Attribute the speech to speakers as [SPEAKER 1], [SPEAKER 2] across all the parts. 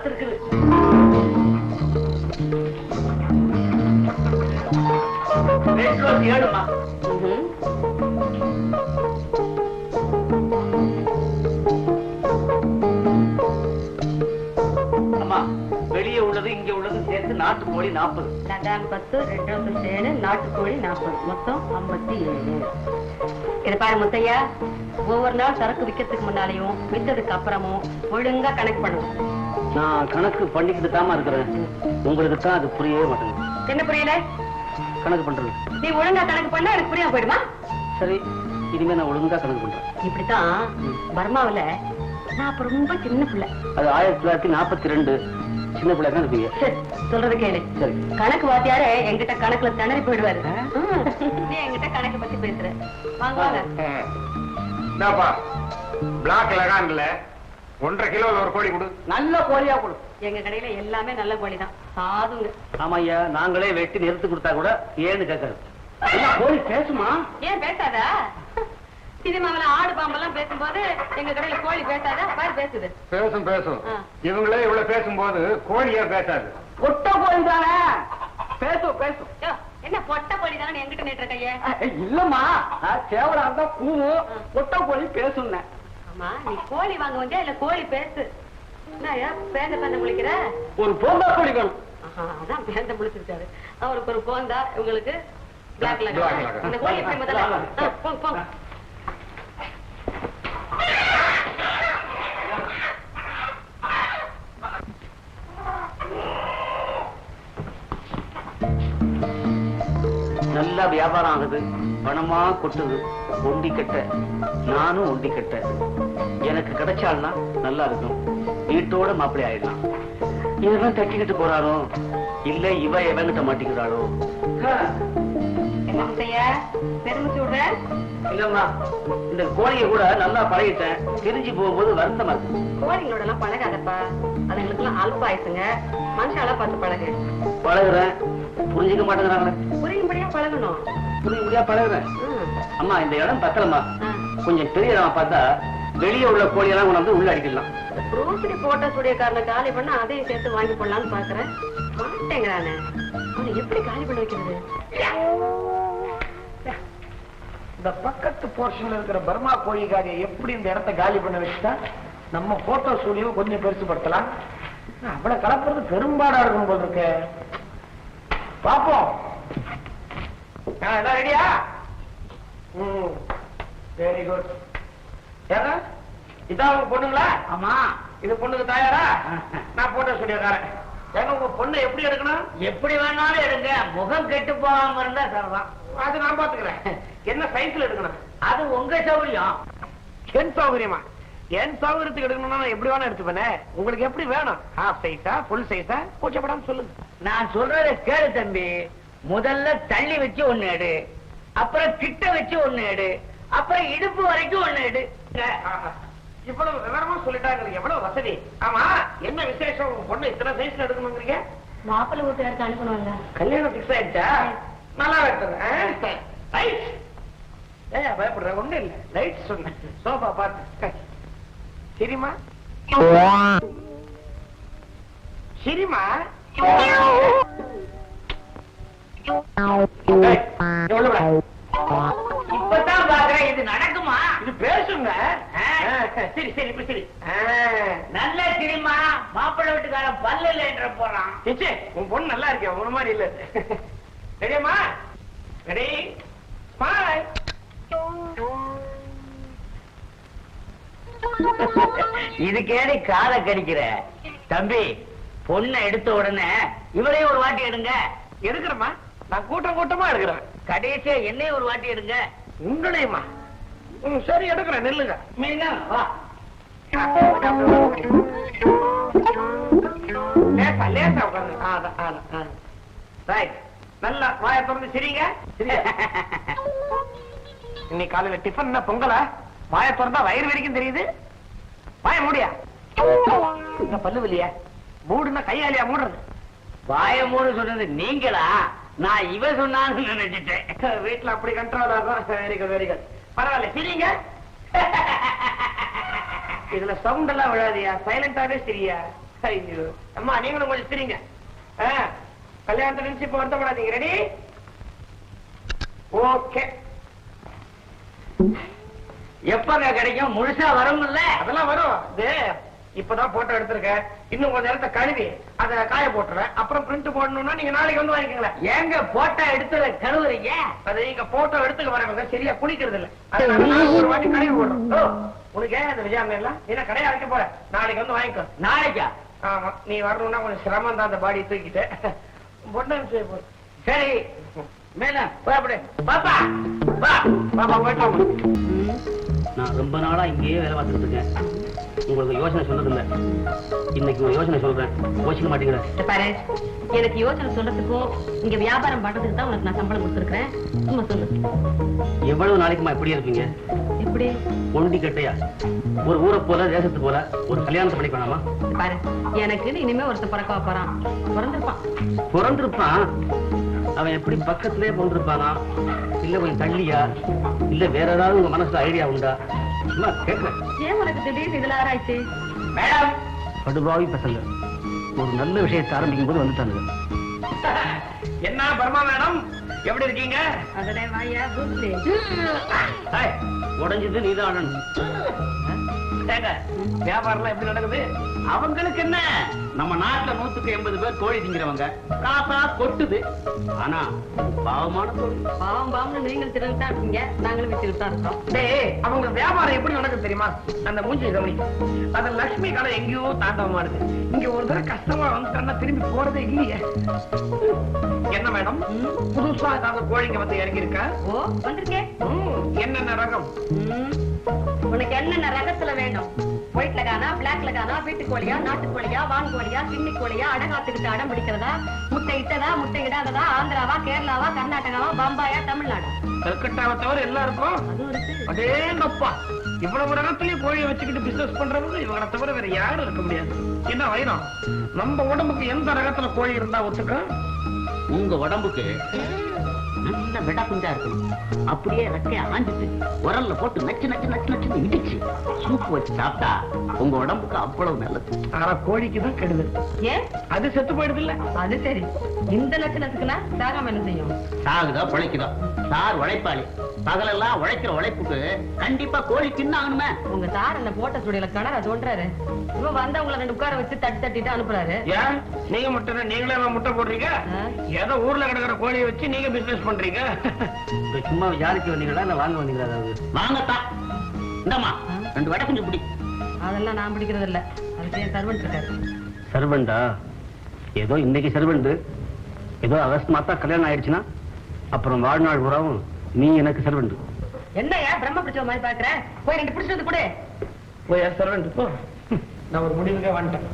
[SPEAKER 1] அம்மா ஏழுமா? வெளியே உள்ளது இங்க உள்ளது சேர்த்து நாட்டு கோழி நாற்பது.
[SPEAKER 2] ரெண்டாம் பத்து ரெண்டு ரோசஸ் ஏழு நாட்டுக்கோழி நாற்பது. மொத்தம் ஐம்பத்தி ஏழு இது பாரு முத்தையா. ஒவ்வொரு நாள் சரக்கு விற்கிறதுக்கு முன்னாலையும் வித்ததுக்கு அப்புறமும் ஒழுங்கா கனெக்ட் பண்ணுவோம்
[SPEAKER 1] நான் கணக்கு பண்ணிக்கிட்டு தாமா இருக்கிறேன். உங்களுக்கு தான் அது புரியவே மாட்டேங்குது.
[SPEAKER 2] என்ன புரியல?
[SPEAKER 1] கணக்கு பண்றது.
[SPEAKER 2] நீ ஒழுங்கா கணக்கு பண்ணா எனக்கு புரியாம போயிடுமா?
[SPEAKER 1] சரி இனிமே நான் ஒழுங்கா கணக்கு பண்றேன்.
[SPEAKER 2] இப்படித்தான் பர்மாவுல நான் அப்ப ரொம்ப சின்ன பிள்ளை.
[SPEAKER 1] அது ஆயிரத்தி தொள்ளாயிரத்தி நாற்பத்தி ரெண்டு சின்ன பிள்ளை தான் இருப்பீங்க
[SPEAKER 2] சரி, சொல்றது கேளு.
[SPEAKER 1] சரி.
[SPEAKER 2] கணக்கு வாத்தியாரே என்கிட்ட கணக்குல திணறி போயிடுவாரு. நீ என்கிட்ட கணக்கு பத்தி பேசுற. வாங்க வாங்க.
[SPEAKER 3] என்னப்பா பிளாக் லகான்ல ஒன்றரை கிலோ ஒரு கோழி கொடு.
[SPEAKER 1] நல்ல கோழியா கொடு.
[SPEAKER 2] எங்க கடையில எல்லாமே நல்ல கோழி தான் சாதுங்க.
[SPEAKER 1] ஆமா ஐயா நாங்களே வெட்டி நிறுத்து கொடுத்தா கூட ஏன்னு கேட்காது ஐயா, கோழி பேசுமா?
[SPEAKER 2] ஏன் பேசாதா? சினிமாவில ஆடு பாம்பெல்லாம் பேசும்போது எங்க கடையில கோழி பேசாதா? பாரு பேசுது.
[SPEAKER 3] பேசும் பேசும். இவங்களே இவ்வளவு பேசும்போது கோழியே பேசாது?
[SPEAKER 1] ஒட்ட கோழி தானே? பேசும் பேசும்
[SPEAKER 2] என்ன பொட்டை கோழி தானே எங்கிட்ட நேற்ற கைய
[SPEAKER 1] இல்லம்மா. சேவலா இருந்தா கூவும் ஒட்ட கோழி பேசுன்னேன்
[SPEAKER 2] நீ கோழி வாங்க வந்தியா இல்ல கோழி பேசு? பேந்த பேந்த முழிக்கிற?
[SPEAKER 1] ஒரு போந்தா கோழி வேணும்.
[SPEAKER 2] அதான் பேந்த முழிச்சிருக்காரு. அவருக்கு ஒரு போந்தா உங்களுக்கு பிளாக்
[SPEAKER 3] Black
[SPEAKER 2] லகா
[SPEAKER 3] lagoon.
[SPEAKER 2] அந்த கோழி எப்படி முதல்ல? ஆ, போங்க போங்க.
[SPEAKER 1] நல்லா வியாபாரம் ஆகுது. பணமா கொட்டுது ஒண்டி கட்ட நானும் ஒண்டி கட்ட. எனக்கு கிடைச்சால்னா நல்லா இருக்கும். வீட்டோட மாப்பிள்ளை ஆயிடலாம். இதெல்லாம் தட்டிக்கிட்டு போறாரோ? இல்ல இவ எவங்கிட்ட மாட்டிக்கிறாளோ? இல்லம்மா இந்த கோழியை கூட நல்லா பழகிட்டேன். பிரிஞ்சு போகும்போது வருத்தமா இருக்கு.
[SPEAKER 2] கோழிங்களோட எல்லாம் பழகாதப்பா. அதுங்களுக்கு எல்லாம் அல்ப ஆயிடுச்சுங்க மனுஷாலா பார்த்து பழகு.
[SPEAKER 1] பழகுறேன். புரிஞ்சுக்க மாட்டேங்கிறாங்களே.
[SPEAKER 2] புரியும்படியா பழகணும்.
[SPEAKER 1] புரிய முடியா பழகுறேன். அம்மா இந்த இடம் பத்தலம்மா
[SPEAKER 2] ஆ.
[SPEAKER 1] கொஞ்சம் பெரிய இடமா பார்த்தா வெளியே உள்ள கோழியெல்லாம் கொண்டு வந்து உள்ள அடிக்கலாம்.
[SPEAKER 2] ப்ரூஸ்லி போட்ட சுடியக்காரனை காலி பண்ண அதையும் சேர்த்து வாங்கி போடலாம்னு பாக்குறேன். மாட்டேங்கிறானே. அவனை எப்படி காலி பண்ண வைக்கிறது?
[SPEAKER 4] இந்த பக்கத்து போர்ஷன்ல இருக்கிற பர்மா கோழிக்காக எப்படி இந்த இடத்தை காலி பண்ண வச்சுட்டா? நம்ம போட்டோ ஸ்டூடியோ கொஞ்சம் பெருசுபடுத்தலாம். ஆனா, அவ்வளவு கலப்புறது பெரும்பாடா இருக்கும் போல இருக்கு. பாப்போம். எல்லாம் ரெடியா? ம் வெரி குட் ஏங்க இதான் உங்க பொண்ணுங்களா?
[SPEAKER 1] ஆமா.
[SPEAKER 4] இது பொண்ணுக்கு தாயாரா? நான் போட்டோ ஸ்டூடியோக்காரன் ஏங்க உங்க பொண்ணு எப்படி எடுக்கணும்?
[SPEAKER 1] எப்படி வேணாலும் எடுங்க. முகம் கெட்டு போகாம இருந்தா சரிதான்.
[SPEAKER 4] அது நான் பாத்துக்கிறேன். என்ன சைஸ்ல எடுக்கணும்?
[SPEAKER 1] அது உங்க சௌரியம்
[SPEAKER 4] என் சௌகரியமா? என் சௌகரியத்துக்கு எடுக்கணும்னா நான் எப்படி வேணா எடுத்துப்பேனே? உங்களுக்கு எப்படி வேணும்? ஹாஃப் சைஸா ஃபுல் சைஸா கூச்சப்படாம சொல்லுங்க.
[SPEAKER 1] நான் சொல்றத கேளு தம்பி. முதல்ல தள்ளி வச்சு ஒண்ணு எடு. அப்புறம் கிட்ட வச்சு ஒண்ணு எடு. அப்புறம் இடுப்பு வரைக்கும் ஒண்ணு எடு.
[SPEAKER 4] இவ்வளவு விவரமா சொல்லிட்டாங்க எவ்வளவு வசதி? ஆமா என்ன விசேஷம்? உங்க பொண்ணு இத்தனை சைஸ்ல எடுக்கணுங்கிறீங்க?
[SPEAKER 2] மாப்பிள்ளை வீட்டுக்காருக்கு அனுப்பணும்ல.
[SPEAKER 4] கல்யாணம் பிக்ஸ் ஆயிடுச்சா? நல்லா எடுத்தது ரைட் ஏன் பயப்படுற ஒண்ணு இல்ல. லைட் சொன்னேன். சோஃபா பார்த்து சரிமா? சரிமா?
[SPEAKER 1] இப்பதான் பாக்குறேன் இது நடக்குமா?
[SPEAKER 4] இது பேசுங்க. சரி சரி இப்ப சரி.
[SPEAKER 1] நல்ல மாப்பிள்ளை வீட்டுக்காரன் பல்லுல என்ற போறான்.
[SPEAKER 4] உன் பொண்ணு நல்லா இருக்கே உன மாதிரி இல்ல. ரெடியம்மா ரெடி ஸ்மைல்
[SPEAKER 1] இதுக்கேடி காலை கடிக்கிற? தம்பி பொண்ணை எடுத்த உடனே இவரையும் ஒரு வாட்டி எடுங்க.
[SPEAKER 4] எடுக்கிறேம்மா நான் கூட்டம் கூட்டமா எடுக்கிறேன்
[SPEAKER 1] கடைசியா என்னையும் ஒரு வாட்டி எடுங்க.
[SPEAKER 4] உங்களையுமா? சரி எடுக்கிறேன். நில்லுங்க.
[SPEAKER 1] மீனா வா.
[SPEAKER 4] லேசா லேசா உட்காந்து அதான் அதான் அதான் ரைட். நல்லா வாயை திறந்து சிரிங்க. இன்னைக்கு காலையில டிஃபன் பொங்கலா? வாயை திறந்தா வயிறு வரைக்கும் தெரியுது? வாய மூடியா? பல்லு வலியா? மூடுனா கையாலியா மூடுறது?
[SPEAKER 1] வாய மூணு சொன்னது நீங்களா? நான் இவ சொன்னான்னு நினைச்சிட்டேன்.
[SPEAKER 4] வீட்டுல அப்படி கண்ட்ரோல் ஆகும் வெரி குட் வெரி குட் பரவாயில்ல சிரிங்க. இதுல சவுண்ட் எல்லாம் விழாதியா? சைலண்டாவே சிரியா? ஐயோ அம்மா நீங்களும் கொஞ்சம் சிரிங்க. கல்யாணத்தை நினைச்சு இப்ப வருத்தப்படாதீங்க. ரெடி ஓகே
[SPEAKER 1] எப்பங்க கிடைக்கும்? முழுசா வரும்ல?
[SPEAKER 4] அதெல்லாம் வரும். இது இப்பதான் போட்டோ எடுத்திருக்கேன் இன்னும் கொஞ்ச நேரத்தை கழுவி அதை காய போட்டுறேன். அப்புறம் பிரிண்ட் போடணும்னா நீங்க நாளைக்கு வந்து வாங்கிக்கங்களேன்.
[SPEAKER 1] ஏங்க போட்டோ எடுத்து கழுவுறீங்க?
[SPEAKER 4] அது நீங்க போட்டோ எடுத்துக்க வரவங்க சரியா குளிக்கிறது இல்ல. ஒரு வாட்டி கழுவி போடுறோம். உனக்கு ஏன் அந்த விஜயாம எல்லாம் என்ன கடையா வைக்க போற? நாளைக்கு வந்து வாங்கிக்கோ.
[SPEAKER 1] நாளைக்கா?
[SPEAKER 4] ஆமா நீ வரணும்னா கொஞ்சம் சிரமம் தான் அந்த பாடி தூக்கிட்டு. பொண்ணு
[SPEAKER 1] சரி. மேல
[SPEAKER 4] போய் அப்படி. பாப்பா பாப்பா போயிட்டு
[SPEAKER 1] நான் ரொம்ப நாளா இங்கேயே வேலை பார்த்துட்டு இருக்கேன். உங்களுக்கு யோசனை சொன்னதில்ல. இன்னைக்கு ஒரு யோசனை சொல்றேன். யோசிக்க மாட்டேங்கிற
[SPEAKER 2] இத பாரு. எனக்கு யோசனை சொல்றதுக்கும் இங்க வியாபாரம் பண்றதுக்கு தான் உனக்கு நான் சம்பளம் கொடுத்துருக்கேன் சும்மா சொல்லு.
[SPEAKER 1] எவ்வளவு நாளைக்குமா இப்படியே இருப்பீங்க?
[SPEAKER 2] எப்படி?
[SPEAKER 1] ஒண்டி கட்டையா? ஒரு ஊரை போல தேசத்து போல ஒரு கல்யாணத்தை பண்ணிக்க வேணாமா?
[SPEAKER 2] பாரு. எனக்கு இனிமே ஒருத்தர் பிறக்க போறான். பிறந்திருப்பான்.
[SPEAKER 1] பிறந்திருப்பான்? அவன் எப்படி பக்கத்திலே பிறந்திருப்பானா இல்ல கொஞ்சம் தள்ளியா? இல்ல வேற ஏதாவது உங்க மனசுல ஐடியா உண்டா? சும்மா கேட்கிறேன்
[SPEAKER 2] ஏன் உனக்கு திடீர்னு இதுல ஆராய்ச்சி?
[SPEAKER 4] மேடம்!
[SPEAKER 1] படுபாவி பசங்க. ஒரு நல்ல விஷயத்தை ஆரம்பிக்கும் போது வந்துட்டானுங்க.
[SPEAKER 4] என்ன பர்மா மேடம்? எப்படி இருக்கீங்க?
[SPEAKER 1] உடைஞ்சது நீதான்
[SPEAKER 4] ஏங்க, வியாபாரம்லாம் எப்படி நடக்குது?
[SPEAKER 1] அவங்களுக்கு என்ன? நம்ம நாட்டுல நூத்துக்கு எண்பது பேர் கோழி திங்கிறவங்க. காசா கொட்டுது. ஆனா பாவமான தொழில்
[SPEAKER 2] பாவம் பாவம்னு நீங்கள் திருவிட்டா இருக்கீங்க நாங்களும் தான் இருக்கோம்.
[SPEAKER 4] டேய் அவங்க வியாபாரம் எப்படி நடக்குது தெரியுமா? அந்த மூஞ்சி கவனி அந்த லட்சுமி கடை எங்கேயோ தாண்டவமா இருக்கு. இங்க ஒரு தடவை கஷ்டமா வந்துட்டா திரும்பி போறதே இல்லையே. என்ன மேடம்? புதுசா ஏதாவது கோழிங்க வந்து இறங்கி இருக்கா
[SPEAKER 2] ஓ வந்திருக்கேன்
[SPEAKER 4] என்னென்ன ரகம்.
[SPEAKER 2] உனக்கு என்னென்ன ரகத்துல வேணும் ஒயிட்ல காணா பிளாக்ல காணா வீட்டு கோழியா நாட்டு கோழியா வான் கோழியா கிண்ணி கோழியா அடகாத்துக்கிட்டு அடம் பிடிக்கிறதா? முட்டை இட்டதா முட்டை இடாததா? ஆந்திராவா கேரளாவா கர்நாடகாவா பம்பாயா தமிழ்நாடா?
[SPEAKER 4] கல்கட்டாவை தவிர எல்லாருக்கும்
[SPEAKER 2] இருக்கு
[SPEAKER 4] அடேங்கப்பா இவ்வளவு ரகத்திலயும் கோழியை வச்சுக்கிட்டு பிசினஸ் பண்றவங்க இவங்களை தவிர வேற யாரும் இருக்க முடியாது. என்ன வைரம் நம்ம உடம்புக்கு எந்த ரகத்துல கோழி இருந்தா ஒத்துக்கும்?
[SPEAKER 1] உங்க உடம்புக்கு நல்ல விட குஞ்சா இருக்கும். அப்படியே ரெக்கைய ஆஞ்சிட்டு உரல்ல போட்டு நச்சு நச்சு நச்சு நச்சு இடிச்சு சூப்பு வச்சு சாப்பிட்டா உங்க உடம்புக்கு அவ்வளவு நல்லது.
[SPEAKER 4] ஆனா கோழிக்கு தான் கெடுதல்.
[SPEAKER 2] ஏன்
[SPEAKER 4] அது செத்து போயிடுது இல்ல
[SPEAKER 2] அது சரி. இந்த லட்சணத்துக்குன்னா சாகாம என்ன செய்யும்?
[SPEAKER 1] சாகுதா பிழைக்குதா? சார் உழைப்பாளி. பகலெல்லாம் உழைக்கிற உழைப்புக்கு கண்டிப்பா கோழி தின்னாகணுமே.
[SPEAKER 2] உங்க சார் என்ன போட்ட சுடியில கிணற தோன்றாரு. இவன் வந்தவங்கள ரெண்டு உட்கார வச்சு தட்டி தட்டிட்டு அனுப்புறாரு.
[SPEAKER 4] ஏன்? நீங்க முட்டை நீங்களே முட்டை போடுறீங்க. ஏதோ ஊர்ல கிடக்குற கோழியை வச்சு நீங்க பிசினஸ் பண்றீங்க?
[SPEAKER 1] சும்மா விசாரிக்க வந்தீங்களா? இல்ல வாங்க வந்தீங்களா அதாவது வாங்கத்தான் இந்தம்மா ரெண்டு வடை கொஞ்சம் பிடி.
[SPEAKER 2] அதெல்லாம் நான் பிடிக்கிறது இல்ல. அதுக்கு என் சர்வன்ட் இருக்காரு.
[SPEAKER 1] சர்வெண்டா ஏதோ இன்னைக்கு சர்வெண்ட் ஏதோ அகஸ்மாத்தா தான் கல்யாணம் ஆயிடுச்சுன்னா அப்புறம் வாழ்நாள் பூராவும் நீ எனக்கு சர்வெண்ட்
[SPEAKER 2] என்னையா பிரம்ம பிடிச்ச மாதிரி பாக்குற போய் ரெண்டு பிடிச்சது கூட.
[SPEAKER 4] போய் சர்வெண்ட் போ. நான் ஒரு முடிவுக்கே வந்துட்டேன்.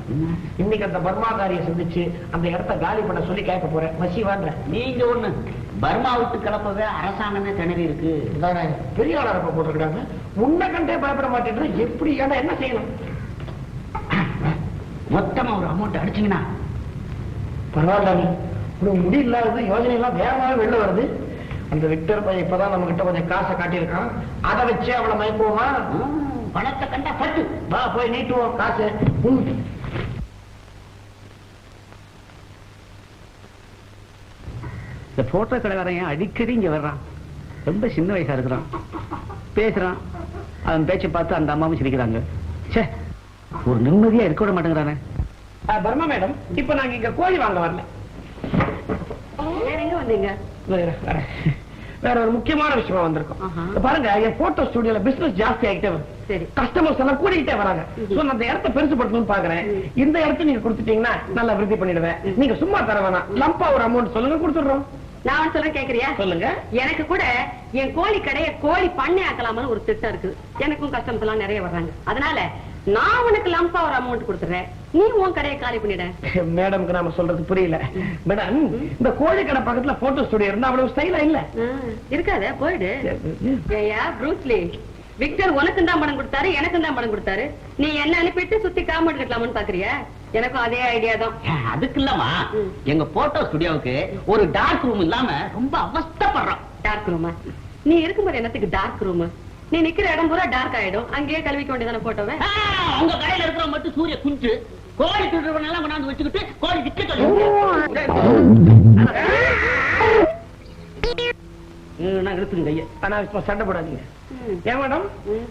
[SPEAKER 4] இன்னைக்கு அந்த பர்மாகாரியை சந்திச்சு அந்த இடத்த காலி பண்ண சொல்லி கேட்க போறேன். மசி வாடுறேன்
[SPEAKER 1] நீங்க ஒண்ணு. பர்மா விட்டு கிளப்பவே அரசாங்கமே திணறி இருக்கு.
[SPEAKER 4] பெரிய ஆளா இருப்ப போட்டுருக்காங்க உன்னை கண்டே பயப்பட மாட்டேன்ற எப்படி ஏன்னா என்ன செய்யணும்?
[SPEAKER 1] மொத்தமா ஒரு அமௌண்ட் அடிச்சீங்கன்னா.
[SPEAKER 4] பரவாயில்ல நீ. உனக்கு முடி இல்லாதது யோஜனை எல்லாம் வேகமாவே வெளில வருது. அந்த விக்டர் பையன் இப்பதான் நம்ம கிட்ட கொஞ்சம் காசை காட்டியிருக்கான். அதை வச்சு அவளை மயக்குவோமா?
[SPEAKER 1] பணத்தை கண்டா பட்டு.
[SPEAKER 4] வா போய் நீட்டுவோம் காசு.
[SPEAKER 1] இந்த போட்டோ கடைக்காரன் அடிக்கடி இங்க வர்றான்? ரொம்ப சின்ன வயசா இருக்கிறான். பேசுறான். அவன் பேச்சை பார்த்து அந்த அம்மாவும் சிரிக்கிறாங்க. ச்சே ஒரு நிம்மதியா இருக்க விட மாட்டேங்கிறானே.
[SPEAKER 4] ஆ, பர்மா மேடம் இப்ப நாங்க இங்க கோழி வாங்க வரல.
[SPEAKER 2] வந்தீங்க?
[SPEAKER 4] வேற ஒரு முக்கியமான விஷயமா வந்திருக்கோம். பாருங்க என் போட்டோ ஸ்டுடியோல பிசினஸ் ஜாஸ்தி ஆகிட்டே
[SPEAKER 2] சரி.
[SPEAKER 4] கஸ்டமர்ஸ் எல்லாம் கூடிக்கிட்டே வராங்க. சோ நான் அந்த இடத்த பெருசுபடுத்தணும்னு பாக்குறேன். இந்த இடத்த நீங்க கொடுத்துட்டீங்கன்னா நல்லா விருத்தி பண்ணிடுவேன். நீங்க சும்மா தர வேணாம். லம்பா ஒரு அமௌண்ட் சொல்லுங்க கொடுத்துடுறோம்.
[SPEAKER 2] நான் சொல்ல கேக்குறியா?
[SPEAKER 4] சொல்லுங்க.
[SPEAKER 2] எனக்கு கூட என் கோழி கடைய கோழி பண்ணை ஆக்கலாம்னு ஒரு திட்டம் இருக்குது எனக்கும் கஸ்டமர்ஸ் எல்லாம் நிறைய வர்றாங்க. அதனால நான் உனக்கு லம்பா ஒரு அமௌண்ட் கொடுத்துறேன். நீ உன் கடையை காலி பண்ணிட.
[SPEAKER 4] மேடம்க்கு நாம சொல்றது புரியல. மேடம் இந்த கோழி கடை பக்கத்துல போட்டோ ஸ்டுடியோ இருந்தா அவ்வளவு ஸ்டைலா இல்ல?
[SPEAKER 2] இருக்காத போயிடு. ஏயா ப்ரூஸ்லி விக்டர் உனக்கும் தான் பணம் கொடுத்தாரு எனக்கும் தான் பணம் கொடுத்தாரு. நீ என்ன அனுப்பிட்டு சுத்தி காமெண்ட் கட்டலாம்னு பாக்குறியா? எனக்கும் அதே ஐடியா தான்.
[SPEAKER 1] அதுக்கு இல்லம்மா.
[SPEAKER 2] ம்.
[SPEAKER 1] எங்க போட்டோ ஸ்டுடியோவுக்கு ஒரு டார்க் ரூம் இல்லாம ரொம்ப அவஸ்தைப்படுறோம்
[SPEAKER 2] டார்க் ரூமா நீ இருக்கும்போது என்னத்துக்கு டார்க் ரூம் நீ நிக்கிற இடம் பூரா டார்க் ஆயிடும். அங்கேயே கழுவிக்க வேண்டியதானே போட்டோவே
[SPEAKER 5] உங்க கடையில இருக்கிற மட்டும் சூரிய குஞ்சு. கோழி திருடுறவனெல்லாம் கொண்டாந்து வச்சுக்கிட்டு கோழி விற்க இழுத்துங்க கைய.
[SPEAKER 4] ஆனா இப்ப சண்டை போடாதீங்க. ஏன் மேடம்?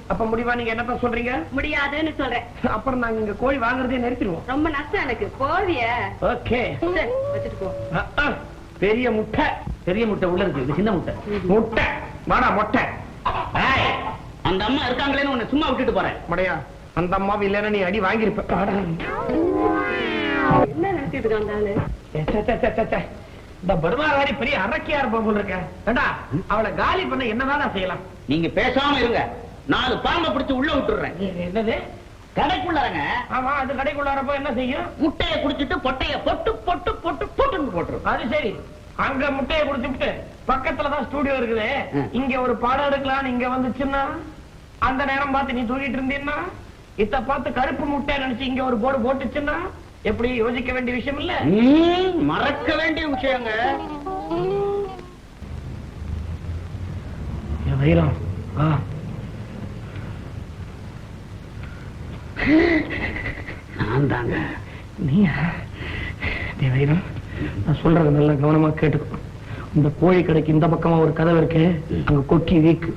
[SPEAKER 4] அப்ப முடிவா நீங்க என்னத்தான் சொல்றீங்க?
[SPEAKER 2] முடியாதுன்னு சொல்றேன்.
[SPEAKER 4] அப்புறம் நாங்க இங்க கோழி வாங்குறதே நிறுத்திடுவோம்.
[SPEAKER 2] ரொம்ப நஷ்டம் எனக்கு. போவிய
[SPEAKER 4] ஓகே.
[SPEAKER 2] வச்சுட்டு போ.
[SPEAKER 4] பெரிய முட்டை.
[SPEAKER 5] பெரிய முட்டை உள்ள இருக்கு. இது சின்ன முட்டை.
[SPEAKER 4] முட்டை. வாடா மொட்டை.
[SPEAKER 5] ஏய், அந்த அம்மா இருக்காங்களேன்னு உன்னை சும்மா விட்டுட்டு போறேன்.
[SPEAKER 4] மடையா அந்த அம்மாவு இல்லைன்னா நீ அடி வாங்கியிருப்ப.
[SPEAKER 2] என்ன நினைச்சிட்டு இருக்கான்
[SPEAKER 4] இந்த படுமாவாரி பெரிய அரக்கியா இருப்ப போல இருக்க. ஏண்டா அவளை காலி பண்ண என்னதான் செய்யலாம்?
[SPEAKER 5] நீங்க பேசாம இருங்க. நாலு பாம்பை பிடிச்சு உள்ள விட்டுறேன்
[SPEAKER 4] என்னது?
[SPEAKER 5] கடைக்குள்ளாரங்க.
[SPEAKER 4] ஆமா அது கடைக்குள்ளாரப்ப என்ன செய்யும்?
[SPEAKER 5] முட்டைய குடிச்சிட்டு பொட்டைய பொட்டு பொட்டு பொட்டு பொட்டுன்னு போட்டுரும்
[SPEAKER 4] அது சரி. அங்க முட்டையை குடிச்சுட்டு பக்கத்துலதான் ஸ்டூடியோ இருக்குது. இங்க ஒரு பாடம் எடுக்கலாம் இங்க வந்துச்சுன்னா அந்த நேரம் பார்த்து நீ தூங்கிட்டு இருந்தீன்னா இத பார்த்து கருப்பு முட்டை நினைச்சு இங்க ஒரு போர்டு போட்டுச்சுன்னா எப்படி யோசிக்க வேண்டிய விஷயம் இல்ல
[SPEAKER 5] மறக்க வேண்டிய விஷயங்க.
[SPEAKER 4] வைரம்
[SPEAKER 5] நான் தாங்க.
[SPEAKER 4] டேய் வைரம் நான் சொல்றத நல்லா கவனமா கேட்டுக்கோ. இந்த கோழி கடைக்கு இந்த பக்கமா ஒரு கதவு இருக்கு அங்க கொக்கி வீக்கு.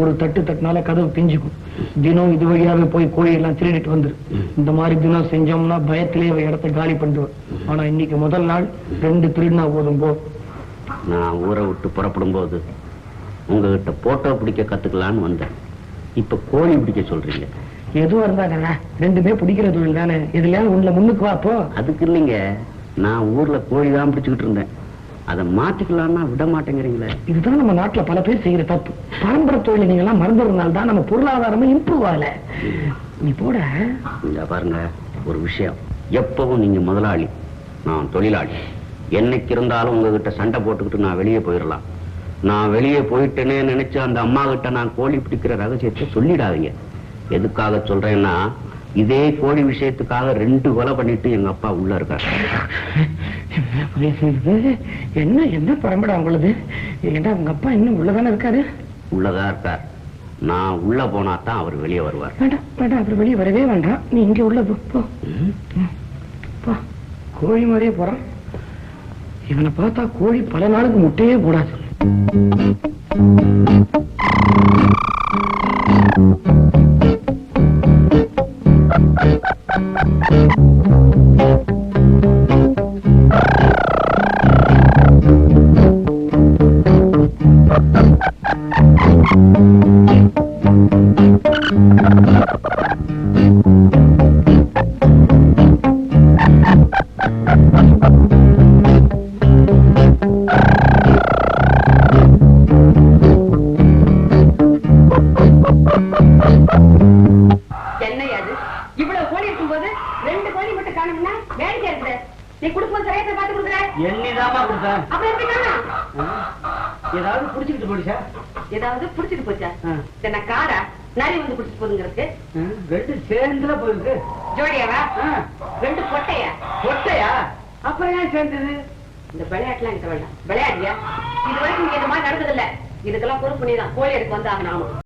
[SPEAKER 4] ஒரு தட்டு தட்டுனால கதவு பிஞ்சுக்கும். தினம் இது வழியாவே போய் கோழி எல்லாம் திருடிட்டு வந்துரு. இந்த மாதிரி தினம் செஞ்சோம்னா பயத்திலேயே அவ இடத்த காலி பண்ணிடுவேன் ஆனா இன்னைக்கு முதல் நாள் ரெண்டு திருடினா போதும் போ.
[SPEAKER 5] நான் ஊரை விட்டு புறப்படும் போது உங்ககிட்ட போட்டோ பிடிக்க கத்துக்கலான்னு வந்தேன். இப்ப கோழி பிடிக்க சொல்றீங்க.
[SPEAKER 4] எதுவா இருந்தாங்க ரெண்டுமே பிடிக்கிற தொழில் தானே. எதுலயாவது உள்ள முன்னுக்கு வா போ.
[SPEAKER 5] அதுக்கு இல்லைங்க நான் ஊர்ல கோழி தான் பிடிச்சுக்கிட்டு இருந்தேன். அதை மாத்திக்கலாம்னா விட மாட்டேங்கிறீங்களே.
[SPEAKER 4] இதுதான் நம்ம நாட்டுல பல பேர் செய்யற தப்பு. பரம்பரை தொழில் நீங்க எல்லாம் மறந்துறதுனால தான் நம்ம பொருளாதாரமும் இம்ப்ரூவ் ஆகல. நீ போட.
[SPEAKER 5] இந்த பாருங்க ஒரு விஷயம். எப்பவும் நீங்க முதலாளி நான் தொழிலாளி. என்னைக்கு இருந்தாலும் உங்ககிட்ட சண்டை போட்டுக்கிட்டு நான் வெளியே போயிடலாம் நான் வெளியே போயிட்டேனே நினைச்சு அந்த அம்மா கிட்ட நான் கோழி பிடிக்கிற ரகசியத்தை சொல்லிடாதீங்க. எதுக்காக சொல்றேன்னா இதே கோழி விஷயத்துக்காக ரெண்டு கொலை பண்ணிட்டு எங்க அப்பா உள்ள இருக்காரு.
[SPEAKER 4] என்ன என்ன பரம்பரை உங்களுது? ஏண்டா உங்க அப்பா இன்னும் உள்ளதானே இருக்காரு?
[SPEAKER 5] உள்ளதா இருக்கார். நான் உள்ள போனா தான் அவர் வெளியே வருவார்.
[SPEAKER 4] வேண்டாம் வேண்டாம் அவர் வெளியே வரவே வேண்டாம். நீ இங்க உள்ள போ? போ. கோழி மாதிரியே போறான். இவனை பார்த்தா கோழி பல நாளுக்கு முட்டையே போடாது.
[SPEAKER 5] ஏதாவது புடிச்சுக்கிட்டு போடிச்சா
[SPEAKER 2] ஏதாவது புடிச்சிட்டு போச்சா? என்ன காடா? நரி வந்து புடிச்சிட்டு போதுங்கிறதுக்கு?
[SPEAKER 5] ரெண்டு சேர்ந்துல போயிருக்கு
[SPEAKER 2] ஜோடியாவா? ரெண்டு பொட்டையா
[SPEAKER 5] கொட்டையா அப்புறம் ஏன் சேர்ந்தது?
[SPEAKER 2] இந்த விளையாட்டுலாம் என்கிட்ட வேண்டாம். விளையாடியா இது வரைக்கும் இந்த மாதிரி நடந்தது இல்ல இதுக்கெல்லாம் பொறுப்பு நீதான். கோழி எடுத்து வந்தாகணும். ஆமா